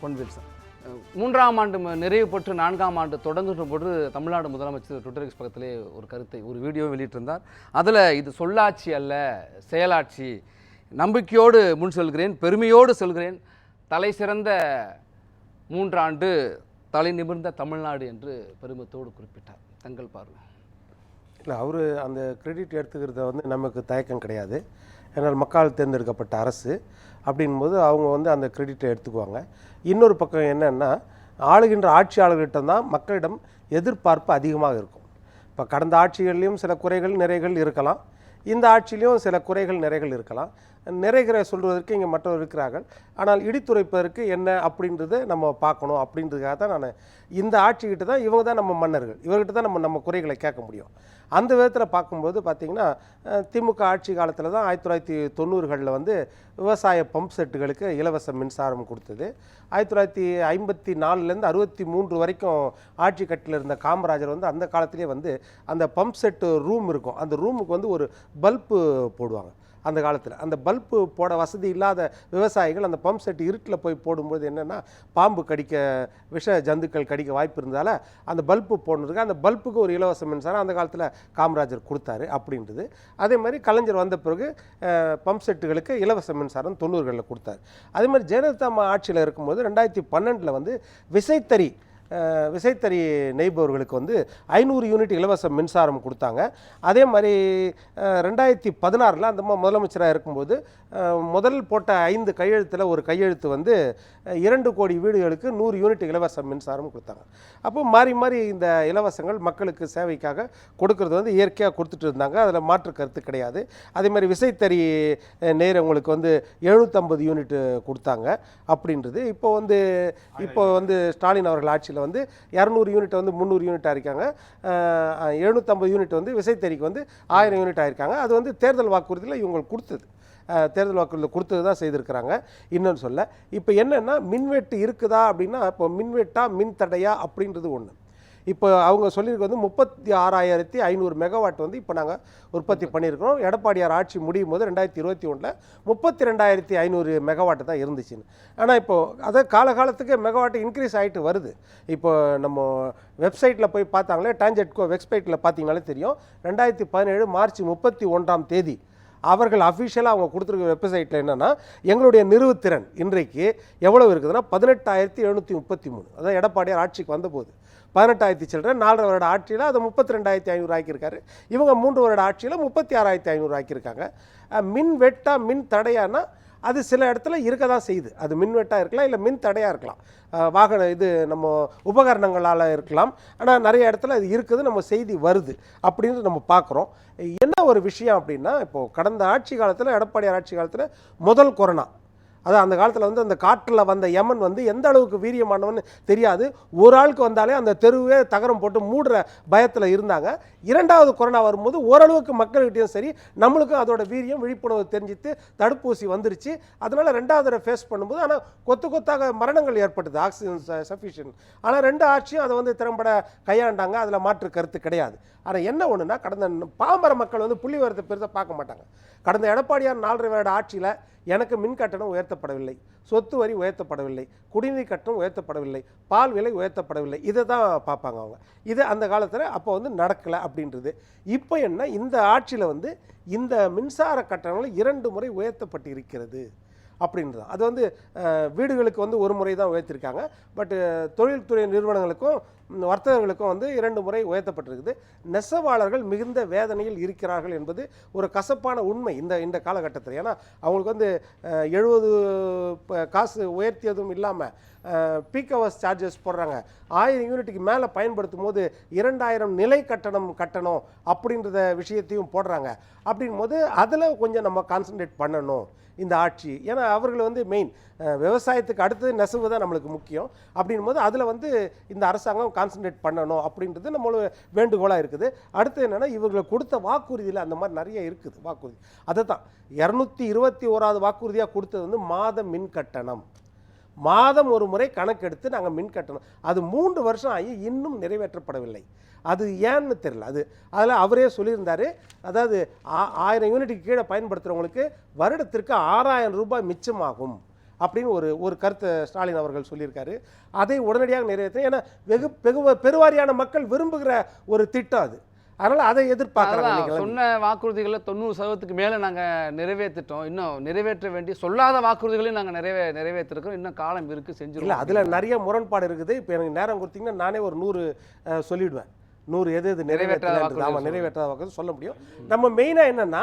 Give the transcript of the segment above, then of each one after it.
பொன் Wilson மூன்றாம் ஆண்டு நிறைவு பெற்று நான்காம் ஆண்டு தொடங்குகிற போது தமிழ்நாடு முதலமைச்சர் ட்விட்டர் பக்கத்திலே ஒரு கருத்தை ஒரு வீடியோ வெளியிட்டிருந்தார். அதில் இது சொல்லாட்சி அல்ல செயலாட்சி. நம்பிக்கையோடு முன் செல்கிறேன் பெருமையோடு செல்கிறேன். தலை சிறந்த மூன்றாண்டு தலை நிமிர்ந்த தமிழ்நாடு என்று பெருமத்தோடு குறிப்பிட்டார். தங்கள் பார்வை. இல்லை அவர் அந்த கிரெடிட் எடுத்துக்கிறத வந்து நமக்கு தயக்கம் கிடையாது. ஏன்னால் மக்களால் தேர்ந்தெடுக்கப்பட்ட அரசு அப்படின்போது அவங்க வந்து அந்த கிரெடிட்டை எடுத்துக்குவாங்க. இன்னொரு பக்கம் என்னன்னா ஆளுகின்ற ஆட்சியாளர்கிட்ட தான் மக்களிடம் எதிர்பார்ப்பு அதிகமாக இருக்கும். இப்போ கடந்த ஆட்சிகள்லேயும் சில குறைகள் நிறைகள் இருக்கலாம். இந்த ஆட்சியிலையும் சில குறைகள் நிறைகள் இருக்கலாம். நிறைகளை சொல்வதற்கு இங்கே மற்றவர் இருக்கிறார்கள். ஆனால் இடித்துரைப்பதற்கு என்ன அப்படின்றத நம்ம பார்க்கணும் அப்படின்றதுக்காக தான் நான் இந்த ஆட்சிக்கிட்ட தான் இவங்க தான் நம்ம மன்னர்கள். இவர்கிட்ட தான் நம்ம நம்ம குறைகளை கேட்க முடியும். அந்த விதத்தில் பார்க்கும்போது பார்த்திங்கன்னா திமுக ஆட்சி காலத்தில் தான் ஆயிரத்தி தொள்ளாயிரத்தி தொண்ணூறுகளில் வந்து விவசாய பம்ப் செட்டுகளுக்கு இலவச மின்சாரம் கொடுத்தது. ஆயிரத்தி தொள்ளாயிரத்தி ஐம்பத்தி நாலுலேருந்து அறுபத்தி மூன்று வரைக்கும் ஆட்சி கட்டில் இருந்த காமராஜர் வந்து அந்த காலத்திலே வந்து அந்த பம்ப் செட்டு ரூம் இருக்கும். அந்த ரூமுக்கு வந்து ஒரு பல்பு போடுவாங்க. அந்த காலத்தில். அந்த பல்ப்பு போட வசதி இல்லாத விவசாயிகள் அந்த பம்ப் செட் இருட்டில் போய் போடும்போது என்னென்னா பாம்பு கடிக்க விஷ ஜந்துக்கள் கடிக்க வாய்ப்பு இருந்தால அந்த பல்ப்பு போடுறதுக்கு அந்த பல்புக்கு ஒரு இலவச மின்சாரம் அந்த காலத்தில் காமராஜர் கொடுத்தாரு அப்படின்றது. அதே மாதிரி கலைஞர் வந்த பிறகு பம்ப் செட்டுகளுக்கு இலவச மின்சாரம் தொண்ணூறுகளில் கொடுத்தாரு. அதே மாதிரி ஜெயலலிதா ஆட்சியில் இருக்கும்போது ரெண்டாயிரத்தி பன்னெண்டில் வந்து விசைத்தறி விசைத்தறி நெய்பவர்களுக்கு வந்து ஐநூறு யூனிட் இலவச மின்சாரம் கொடுத்தாங்க. அதே மாதிரி ரெண்டாயிரத்தி பதினாறில் அந்த முதலமைச்சராக இருக்கும்போது முதல் போட்ட ஐந்து கையெழுத்தில் ஒரு கையெழுத்து வந்து இரண்டு கோடி வீடுகளுக்கு நூறு யூனிட் இலவச மின்சாரம் கொடுத்தாங்க. அப்போ மாறி மாறி இந்த இலவசங்கள் மக்களுக்கு சேவைக்காக கொடுக்கறது வந்து இயற்கையாக கொடுத்துட்டு இருந்தாங்க. அதில் மாற்று கருத்து கிடையாது. அதே மாதிரி விசைத்தறி நேரவங்களுக்கு வந்து எழுநூற்றம்பது யூனிட் கொடுத்தாங்க. அப்படின்றது இப்போ வந்து இப்போ வந்து ஸ்டாலின் அவர்கள் ஆட்சியில் வந்து இரநூறு யூனிட் வந்து முந்நூறு யூனிட் ஆயிருக்காங்க எழுநூற்றம்பது யூனிட் வந்து விசைத்தறிக்கு வந்து ஆயிரம் யூனிட் ஆயிருக்காங்க. அது வந்து தேர்தல் வாக்குறுதியில் இவங்களுக்கு கொடுத்தது. தேர்தல் வாக்குறுதியில் கொடுத்தது தான் செய்திருக்கிறாங்க. இன்னொன்று சொல்ல இப்போ என்னென்னா மின்வெட்டு இருக்குதா அப்படின்னா இப்போ மின்வெட்டா மின் தடையா அப்படின்றது ஒன்று இப்போ அவங்க சொல்லியிருக்க வந்து முப்பத்தி ஆறாயிரத்தி ஐநூறு மெகாவாட் வந்து இப்போ நாங்கள் உற்பத்தி பண்ணியிருக்கிறோம். எடப்பாடியார் ஆட்சி முடியும் போது ரெண்டாயிரத்தி இருபத்தி ஒன்றில் முப்பத்தி ரெண்டாயிரத்தி ஐநூறு மெகாவாட் தான் இருந்துச்சுன்னு. ஆனால் இப்போது அதை காலகாலத்துக்கு மெகாவாட் இன்க்ரீஸ் ஆகிட்டு வருது. இப்போ நம்ம வெப்சைட்டில் போய் பார்த்தாங்களே டான்ஜெட்கோ வெப்சைட்டில் பார்த்தீங்கனாலே தெரியும். ரெண்டாயிரத்தி பதினேழு மார்ச் முப்பத்தி ஒன்றாம் தேதி அவர்கள் அஃபிஷியலாக அவங்க கொடுத்துருக்க வெப்சைட்டில் என்னென்னா எங்களுடைய நிறுவுத்திறன் இன்றைக்கு எவ்வளவு இருக்குதுன்னா பதினெட்டாயிரத்தி எழுநூற்றி முப்பத்தி மூணு. அதான் எடப்பாடியார் ஆட்சிக்கு வந்தபோது பதினெட்டாயிரத்தி சில்லற நாலரை வருட ஆட்சியில் அதை முப்பத்தி ரெண்டாயிரத்தி ஐநூறு ஆக்கியிருக்காரு. இவங்க மூன்று வருட ஆட்சியில் முப்பத்தி ஆறாயிரத்தி ஐநூறு ஆக்கியிருக்காங்க. மின் வெட்டா மின் தடையானா அது சில இடத்துல இருக்க தான் செய்யுது. அது மின்வெட்டாக இருக்கலாம் இல்லை மின் தடையாக இருக்கலாம். வாகன இது நம்ம உபகரணங்களால் இருக்கலாம். ஆனால் நிறைய இடத்துல அது இருக்குது நம்ம செய்தி வருது அப்படின்னு நம்ம பார்க்குறோம். என்ன ஒரு விஷயம் அப்படின்னா இப்போது கடந்த ஆட்சி காலத்தில் எடப்பாடியார் ஆட்சி காலத்தில் முதல் கொரோனா. அதான் அந்த காலத்தில் வந்து அந்த காற்றில் வந்த யமன் வந்து எந்த அளவுக்கு வீரியமானவன்னு தெரியாது. ஒரு ஆளுக்கு வந்தாலே அந்த தெருவே தகரம் போட்டு மூடுற பயத்தில் இருந்தாங்க. இரண்டாவது கொரோனா வரும்போது ஓரளவுக்கு மக்கள்கிட்டையும் சரி நம்மளுக்கும் அதோட வீரியம் விழிப்புணர்வு தெரிஞ்சுட்டு தடுப்பூசி வந்துருச்சு. அதனால ரெண்டாவது ஃபேஸ் பண்ணும்போது ஆனால் கொத்து கொத்தாக மரணங்கள் ஏற்பட்டது ஆக்சிஜன் சஃபிஷியன்ட் ஆனால் ரெண்டு ஆட்சியும் அதை வந்து திறம்பட கையாண்டாங்க. அதில் மாற்று கருத்து கிடையாது. ஆனால் என்ன ஒன்றுனா கடந்த பாமர மக்கள் வந்து புள்ளி வரத்தை பெருசாக பார்க்க மாட்டாங்க. கடந்த எடப்பாடியார் நாலரை வருட ஆட்சியில் எனக்கு மின் கட்டணம் உயர்த்தப்படவில்லை சொத்து வரி உயர்த்தப்படவில்லை குடிநீர் கட்டணம் உயர்த்தப்படவில்லை பால் விலை உயர்த்தப்படவில்லை. இதை தான் பார்ப்பாங்க அவங்க. இது அந்த காலத்தில் அப்போ வந்து நடக்கலை அப்படின்றது. இப்போ என்ன? இந்த ஆட்சியில் வந்து இந்த மின்சார கட்டணங்கள் இரண்டு முறை உயர்த்தப்பட்டு இருக்கிறது அப்படின்றது. அது வந்து வீடுகளுக்கு வந்து ஒரு முறை தான் உயர்த்திருக்காங்க. பட் தொழில்துறை நிறுவனங்களுக்கும் வர்த்தகர்களுக்கும் வர்த்தகங்களுக்கும் வந்து இரண்டு முறை உயர்த்தப்பட்டிருக்குது. நெசவாளர்கள் மிகுந்த வேதனையில் இருக்கிறார்கள் என்பது ஒரு கசப்பான உண்மை இந்த இந்த காலகட்டத்தில். ஏன்னா அவங்களுக்கு வந்து எழுபது காசு உயர்த்தியதும் இல்லாமல் பீக் ஹவர்ஸ் சார்ஜஸ் போடுறாங்க. ஆயிரம் யூனிட்டுக்கு மேலே பயன்படுத்தும் போது இரண்டாயிரம் நிலை கட்டணம் கட்டணும் அப்படின்றத விஷயத்தையும் போடுறாங்க. அப்படின் போது அதில் கொஞ்சம் நம்ம கான்சன்ட்ரேட் பண்ணணும். இந்த ஆட்சி. ஏன்னா அவர்கள் வந்து மெயின் விவசாயத்துக்கு அடுத்தது நெசவு தான் நம்மளுக்கு முக்கியம். அப்படின்னும் போது அதில் வந்து இந்த அரசாங்கம் கான்சன்ட்ரேட் பண்ணணும் அப்படின்றது நம்மளோட வேண்டுகோளாக இருக்குது. அடுத்து என்னென்னா இவர்களை கொடுத்த வாக்குறுதியில் அந்த மாதிரி நிறைய இருக்குது வாக்குறுதி. அதை தான் இரநூத்தி இருபத்தி ஓராவது வாக்குறுதியாக கொடுத்தது வந்து மாத மின் கட்டணம். மாதம் ஒரு முறை கணக்கெடுத்து நாங்கள் மின் கட்டணம். அது மூன்று வருஷம் ஆகி இன்னும் நிறைவேற்றப்படவில்லை. அது ஏன்னு தெரியல. அது அதில் அவரே சொல்லியிருந்தார். அதாவது ஆ- ஆயிரம் யூனிட்டுக்கு கீழே பயன்படுத்துகிறவங்களுக்கு வருடத்திற்கு ஆறாயிரம் ரூபாய் மிச்சமாகும் அப்படின்னு ஒரு ஒரு கருத்தை ஸ்டாலின் அவர்கள் சொல்லியிருக்காரு. அதை உடனடியாக நிறைவேற்ற ஏன்னா வெகு வெகு பெருவாரியான மக்கள் விரும்புகிற ஒரு திட்டம் அது. அதனால அதை இன்னைக்கு சொன்ன வாக்குறுதிகளை தொண்ணூறு சதவீதத்துக்கு மேலே நாங்கள் நிறைவேற்றிட்டோம் இன்னும் நிறைவேற்ற வேண்டிய சொல்லாத வாக்குறுதிகளையும் நாங்கள் நிறைவே நிறைவேற்றிருக்கோம். இன்னும் காலம் இருக்குது இல்லை செஞ்சிருக்கோம் அதில் நிறைய முரண்பாடு இருக்குது. இப்போ எனக்கு நேரம் கொடுத்தீங்கன்னா நானே ஒரு நூறு அஹ், சொல்லிடுவேன். நூறு எது எது நிறைவேற்றாத ஆமாம் நிறைவேற்றாத வாக்குறுதி சொல்ல முடியும். நம்ம மெயினாக என்னன்னா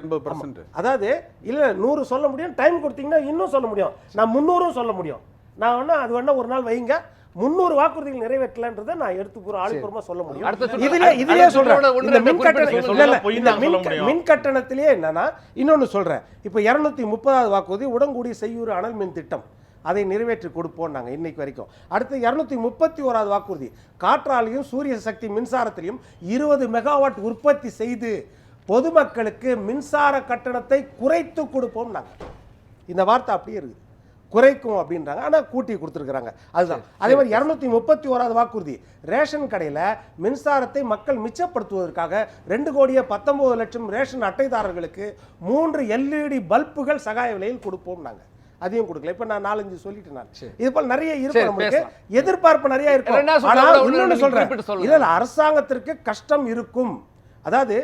எண்பது பர்சன்ட் அதாவது இல்லை நூறு சொல்ல முடியும். டைம் கொடுத்தீங்கன்னா இன்னும் சொல்ல முடியும். நான் முந்நூறும் சொல்ல முடியும். நான் வேணா அது வேணா ஒரு நாள் வைங்க. முந்நூறு வாக்குறுதிகள் நிறைவேற்றலன்றதை நான் எடுத்து ஒரு ஆளுபூர்வமா சொல்ல முடியும். இதுல இதுலயே சொல்றேன். இந்த மின் கட்டண குறிப்பிட்டு இல்ல, இல்ல, பொய் இந்த மின். மின் கட்டணத்திலேயே என்னன்னா இன்னொன்னு சொல்றேன். இப்போ இருநூத்தி முப்பதாவது வாக்குறுதி உடன்குடி செய்யூர் அனல் மின் திட்டம். அதை நிறைவேற்றி கொடுப்போம் நாங்க இன்னைக்கு வரைக்கும். அடுத்து இருநூத்தி முப்பத்தி ஓராவது வாக்குறுதி. காற்றாலையும் சூரிய சக்தி மின்சாரத்திலையும் இருபது மெகாவாட் உற்பத்தி செய்து பொதுமக்களுக்கு மின்சார கட்டணத்தை குறைத்து கொடுப்போம் நாங்க. இந்த வார்த்தை அப்படியே இருக்குது. குறைக்கும் அப்படின்றாங்க. ஆனால் கூட்டி கொடுத்துருக்குறாங்க. அதுதான். அதே மாதிரி இரநூத்தி முப்பத்தி ஓராவது வாக்குறுதி. ரேஷன் கடையில் மின்சாரத்தை மக்கள் மிச்சப்படுத்துவதற்காக ரெண்டு கோடியே பத்தொன்பது லட்சம் ரேஷன் அட்டைதாரர்களுக்கு மூன்று எல்இடி பல்புகள் சகாய விலையில் கொடுப்போம் நாங்கள் அதையும் கொடுக்கல. இப்போ நான் நாலஞ்சு சொல்லிட்டேன் நான். இது போல் நிறைய நமக்கு பேசலாம். எதிர்பார்ப்பு நிறைய இருக்கும். ஒண்ணு இன்னொன்று ரெண்டு சொல்றேன். இல்ல அரசாங்கத்திற்கு கஷ்டம் இருக்கும். அதாவது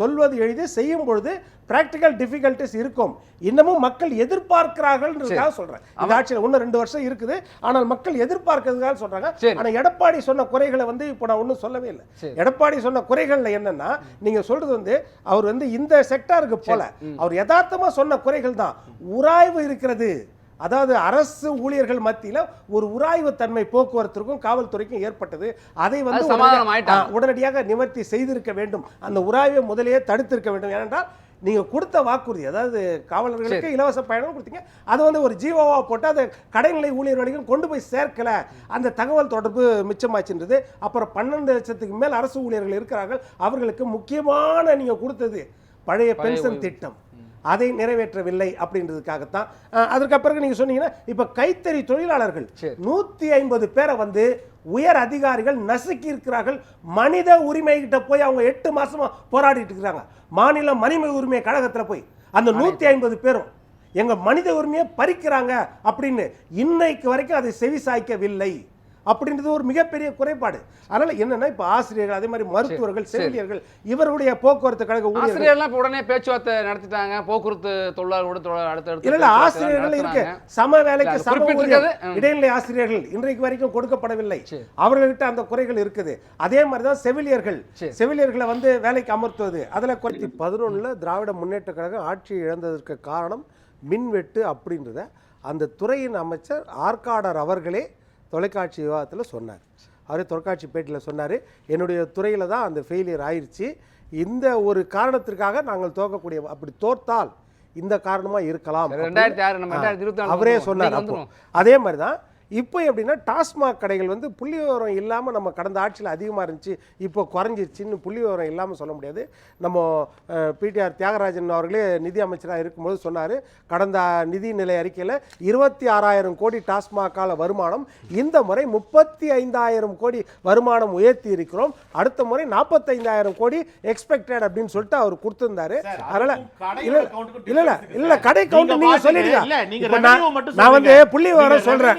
சொல்வது எளிது செய்யும் பொழுது பிராக்டிக்கல் டிஃபிகல்ட்டிஸ் இருக்கும். இன்னமும் மக்கள் எதிர்பார்க்கிறார்கள்ன்றதுக்காக சொல்றேன். இந்த ஆட்சியில் இன்னும் ரெண்டு வருஷம் இருக்குது. ஆனால் மக்கள் எதிர்பார்க்கிறதுக்காக சொல்றாங்க. சரி. ஆனா எடப்பாடி சொன்ன குறைகளை வந்து இப்போ நான் ஒன்றும் சொல்லவே இல்லை. எடப்பாடி சொன்ன குறைகள்ல என்னன்னா நீங்க சொல்றது வந்து அவர் வந்து இந்த செக்டாருக்கு போல அவர் யதார்த்தமா சொன்ன குறைகள் தான். உராய்வு இருக்கிறது. அதாவது அரசு ஊழியர்கள் மத்தியில ஒரு உராய்வு தன்மை போக்குவரத்திற்கும் காவல்துறைக்கும் ஏற்பட்டது. அதை வந்து உடனடியாக நிவர்த்தி செய்திருக்க வேண்டும். அந்த உராய்வை முதலேயே தடுத்திருக்க வேண்டும். ஏனென்றால் நீங்க கொடுத்த வாக்குறுதி அதாவது காவலர்களுக்கு இலவச பயணம் கொடுத்தீங்க. அது வந்து ஒரு ஜீவோவா போட்டு அதை கடைநிலை ஊழியர் வரைக்கும் கொண்டு போய் சேர்க்கல. அந்த தகவல் தொடர்பு மிச்சமாச்சுன்றது. அப்புறம் பன்னெண்டு லட்சத்துக்கு மேல் அரசு ஊழியர்கள் இருக்கிறார்கள். அவர்களுக்கு முக்கியமான நீங்க கொடுத்தது பழைய பென்ஷன் திட்டம். அதை நிறைவேற்றவில்லை அப்படின்றதுக்காகத்தான். அதற்கு பிறகு நீங்க சொன்னீங்கன்னா இப்ப கைத்தறி தொழிலாளர்கள். நூத்தி ஐம்பது பேரை வந்து உயர் அதிகாரிகள் நசுக்கி இருக்கிறார்கள். மனித உரிமை கிட்ட போய் அவங்க எட்டு மாசமா போராடிட்டு இருக்கிறாங்க. மாநில மனித உரிமை கழகத்துல போய். அந்த நூத்தி ஐம்பது பேரும் எங்க மனித உரிமையை பறிக்கிறாங்க அப்படின்னு இன்னைக்கு வரைக்கும் அதை செவிசாய்க்கவில்லை அப்படின்றது ஒரு மிகப்பெரிய குறைபாடு அதனால என்னன்னா இப்ப ஆசிரியர்கள் அதே மாதிரி மருத்துவர்கள் செவிலியர்கள் இவர்களுடைய போக்குவரத்து கழக ஊழியர்கள் ஆசிரியர்லாம் இப்போ உடனே பேச்சுவார்த்தை நடத்திட்டாங்க போக்குவரத்து தொழிலாளர்களோட தொழிலாளர் அடுத்தடுத்து இல்ல ஆசிரியர்கள் இருக்கு. சம வேலைக்கு சம. இடைநிலை ஆசிரியர்கள் இன்றைக்கு வரைக்கும் கொடுக்கப்படவில்லை சரி. அவர்கள்கிட்ட அந்த குறைகள் இருக்குது அதே மாதிரி தான் செவிலியர்கள். செவிலியர்களை வந்து வேலைக்கு அமர்த்துவது அதுல குறைத்தி பதினொன்னுல திராவிட முன்னேற்ற கழகம் ஆட்சி இழந்ததற்கு காரணம் மின்வெட்டு அப்படின்றத அந்த துறையின் அமைச்சர் ஆற்காடர் அவர்களே தொலைக்காட்சி விவாதத்தில் சொன்னார் அவரே தொலைக்காட்சி பேட்டியில் சொன்னார் என்னுடைய துறையில் தான் அந்த ஃபெயிலியர் ஆயிடுச்சு இந்த ஒரு காரணத்திற்காக நாங்கள் தோக்கக்கூடிய அப்படி தோற்றால் இந்த காரணமாக இருக்கலாம் அவரே. சொன்னார் அப்போ. அதே மாதிரி தான் இப்போ எப்படின்னா டாஸ்மாக் கடைகள் வந்து புள்ளி விவரம் இல்லாமல் நம்ம கடந்த ஆட்சியில் அதிகமாக இருந்துச்சு இப்போ குறைஞ்சிருச்சுன்னு புள்ளி விவரம் இல்லாமல் சொல்ல முடியாது. நம்ம பிடிஆர் தியாகராஜன் அவர்களே நிதி அமைச்சராக இருக்கும்போது சொன்னார் கடந்த நிதி நிலை அறிக்கையில் இருபத்தி ஆறாயிரம் கோடி டாஸ்மாகால வருமானம் இந்த முறை முப்பத்தி ஐந்தாயிரம் கோடி வருமானம் உயர்த்தி இருக்கிறோம் அடுத்த முறை நாற்பத்தைந்தாயிரம் கோடி எக்ஸ்பெக்டட் அப்படின்னு சொல்லிட்டு அவர் கொடுத்திருந்தாரு. அதனால இல்ல இல்ல இல்ல கடை கவுண்ட் நீங்க சொல்லிடுங்க. நான் வந்து. புள்ளி விவரம் சொல்றேன்.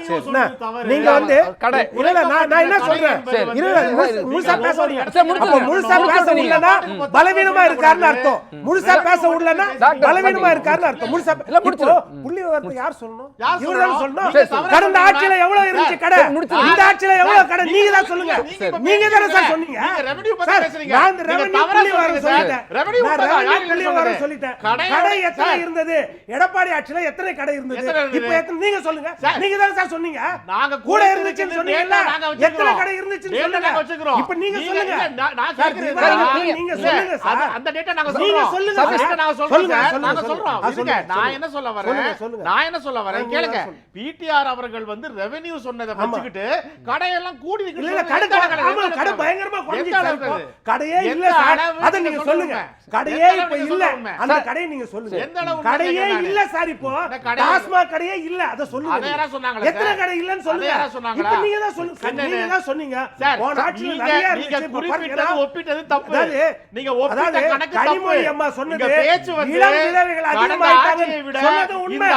நீங்க வந்து கடை. இல்ல இல்ல நான் நான் என்ன சொல்றேன்? முழுசா- பேச முழுசா பேச பலவீனமா இருக்காருன்னு அர்த்தம். முழுசா பேச டாக்டர் பலவீனமா. இருக்காருன்னு அர்த்தம். முழுசா இல்ல, இப்போ முடிச்சிரு. புள்ளி விவரத்தை யார் சொல்லணும்? இவர் தான் சொல்லணும்? கடந்த. ஆட்சியில எவ்வளவு இருந்துச்சு கடை. இந்த ஆட்சியில எவ்வளவு கடை? நீங்க தான் சொல்லுங்க. நீங்க தானே சார். சொன்னீங்க? பத்தி பேசுறீங்க. நான் தவறா புள்ளி விவரம். சொல்லிட்டேன். புள்ளி? விவரம் சொல்லிட்டேன். கடை எத்தனை. இருந்தது? எடப்பாடி ஆட்சியில எத்தனை கடை இருந்தது? இப்போ எத்தனை நீங்க சொல்லுங்க. நீங்க தானே சார் சொன்னீங்க நாங்க கூட இருந்துச்சுன்னு சொன்னீங்கல்ல. எத்தனை கடை இருந்துச்சுன்னு சொல்லுங்க வச்சுக்கிறோம். இப்போ நீங்க சொல்லுங்க நான் என்னன்னா, நீங்க- சொல்லுங்க சார். அந்த data நாங்க நீங்க சொல்றோம். சொல்லுங்க சார். நாங்க சொல்றோம் நாங்க. சொல்றோம். இருங்க, நான். என்ன சொல்ல வரேன். நான் என்ன சொல்ல வரேன் கேளுங்க. பிடிஆர் அவர்கள் வந்து ரெவென்யூ சொன்னதை வச்சுக்கிட்டு கடையெல்லாம் கூடி இல்ல இருக்குது இல்ல கடை? ஆமா கடை? பயங்கரமா? இப்போ. கடையே இல்ல சார் அளவு அத நீங்க சொல்லுங்க. கடையே இப்ப இல்ல. அந்த கடையை நீங்க சொல்லுங்க எந்த அளவுக்கு கடையே கேக்குறேன் இல்ல சார் இப்போ டாஸ்மாக் கடையே இல்ல அத சொல்லுங்க எத்தனை? கடை இல்லன்னு சொல்லுங்க யாரா சொன்னாங்களா? இப்ப நீங்க தான் சொல்லுங்க சார், என்னன்னு? நீங்க தான் சொன்னீங்க சார், போன ஆட்சியில நீங்க- நிறைய நீங்க இருந்துச்சு, இப்ப குறிப்பிட்டது பாத்தீங்கன்னா, ஒப்பிட்டது தப்பு. அதாவது நீங்க ஒப்பிட்ட அதாவது கணக்கு கனிமொழி தப்பு. அம்மா சொன்னது உங்க பேச்சு வந்து இளம் விதவைகள் கடந்த அதிகமாயிட்டாங்க ஆட்சியை விட சொன்னது உண்மை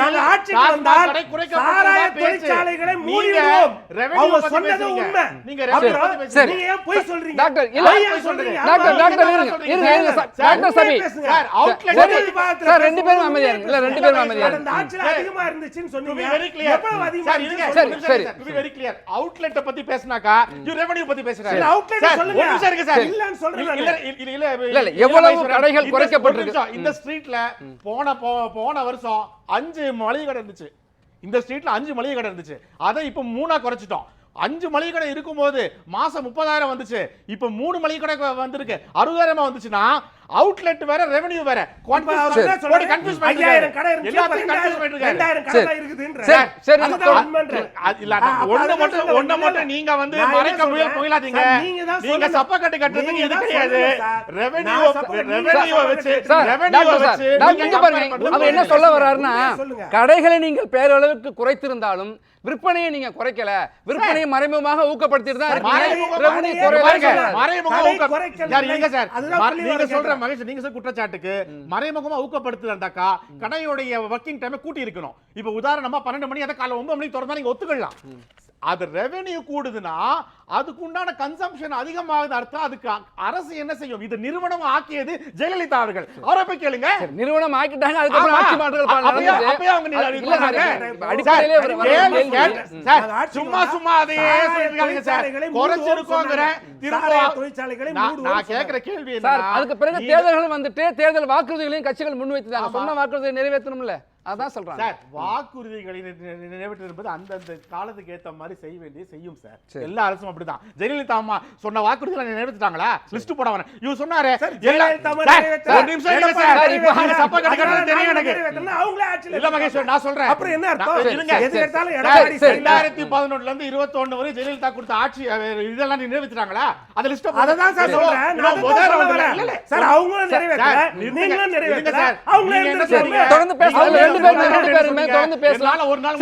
நாங்க ஆட்சிக்கு வந்தால் சாராய. தொழிற்சாலைகளை நீங்க மூடிடுவோம் revenue அவங்க பத்தி சொன்னது பேசுறீங்க. உண்மை நீங்க revenue அப்புறம் பத்தி சரி. நீங்க ஏன் பொய் சொல்றீங்க டாக்டர், இல்ல. டாக்டர் டாக்டர் இருங்க இருங்க இருங்க டாக்டர் சபி. சார், சரி, ரெண்டு பேரும் அமைதியா. இல்ல ரெண்டு பேசுங்க. பேரும் அமைதியா கடந்த இருங்க. ஆட்சியில அதிகமா இருந்துச்சுன்னு To be சொன்னீங்க very clear. எவ்வளவு அதிகமா சார், இருங்க. சரி, சார். பத்தி பேசுனாக்கா, பத்தி பேசுறாரு. சொல்லுங்க. ஒரு நிமிஷம் இருங்க சார். இல்லன்னு இல்ல. இல்ல, இல்ல, எவ்வளவு. கடைகள் குறைக்கப்பட்டிருக்கு? இந்த ஸ்ட்ரீட்ல போன வருஷம் அஞ்சு மளிகை கடை இருந்துச்சு இந்த ஸ்ட்ரீட்ல அஞ்சு மளிகை கடை இருந்துச்சு அதை இப்ப மூணா குறைச்சிட்டோம் அஞ்சு மளிகை கடை இருக்கும்போது மாசம் முப்பதாயிரம் வந்துச்சு இப்ப மூணு மளிகை கடை வந்திருக்கு அறுபதாயிரமா வந்துச்சுன்னா அவுட்லெட் வேற ரெவென்யூ வேற? கன்ஃபியூஸ் ஐயாயிரம் கடை ஒண்ணு மட்டும் ஒண்ணு. மட்டும் நீங்க வந்து என்ன மறைக்க முயல்? முயலாதீங்க நீங்க. சப்ப கட்டு கட்டுறதுக்கு இது கிடையாது. ரெவென்யூ ரெவென்யூ வச்சு ரெவென்யூ வச்சு நீங்க பாருங்க. அவர் சொல்ல வர்றாருன்னா. கடைகளை நீங்கள் பேரளவுக்கு குறைத்திருந்தாலும் விற்பனையை நீங்க குறைக்கல விற்பனையை மறைமுகமாக ஊக்கப்படுத்திட்டு தான் இருக்கீங்க. நீங்க குறையல. நீங்க சொல்ற. மகேஷ் நீங்க சொல்ற குற்றச்சாட்டுக்கு மறைமுகமா ஊக்கப்படுத்துறதாக்கா கடையுடைய ஒர்க்கிங் டைமை கூட்டி இருக்கணும் இப்ப உதாரணமா பன்னெண்டு மணி அதை காலை ஒன்பது மணிக்கு திறந்தா நீங்க ஒத்துக்கலாம் அது ரெவென்யூ கூடுதுன்னா அதுக்கு உண்டான கன்சம்ஷன் அதிகமாகுது அர்த்தம். அதுக்கு அரசு என்ன செய்யும்? இது நிறுவனம் ஆக்கியது ஜெயலலிதா அவர்கள். அவரை போய் கேளுங்க. நிறுவனம் ஆக்கிட்டாங்க அதுக்கப்புறம். ஆட்சி மாற்றங்கள் சும்மா சும்மா அதையே இருக்காங்க சார். குறைச்சிருக்கோங்கிற தொழிற்சாலைகளை நான் கேட்கிற கேள்வி அதுக்கு பிறகு தேர்தல்கள் வந்துட்டு தேர்தல் வாக்குறுதிகளையும் கட்சிகள் முன்வைத்தாங்க. சொன்ன வாக்குறுதியை நிறைவேற்றணும்ல. அதான் சொல்றாங்க. சார் வாக்குறுதிகளை நிறை- நிறைவேற்று என்பது அந்தந்த காலத்துக்கு ஏத்த மாதிரி செய்ய வேண்டிய செய்யும் சார். எல்லா அரசும் அப்படிதான். ஜெயலலிதா அம்மா சொன்ன வாக்குறுதிகளை நிறைவேற்றிட்டாங்களா? லிஸ்ட் போட வரேன். இவர் சொன்னாரு நான் சொல்றேன். அப்புறம் என்ன. ரெண்டாயிரத்தி பதினொன்னுல இருந்து இருபத்தொன்னு வரை ஜெயலலிதா கொடுத்த ஆட்சி இதெல்லாம் நிறைவேற்றிட்டாங்களா? அந்த லிஸ்ட் அததான் சார் சொல்றேன். சார் அவங்களும் நிறுத்துங்க. நீங்களும் இருந்திருக்காங்க. சொன்னீங்க? தொடர்ந்து பேசலாம். ரெண்டு பேரும் ரெண்டு பேருமே தொடர்ந்து பேசலாம். ஒரு நாள்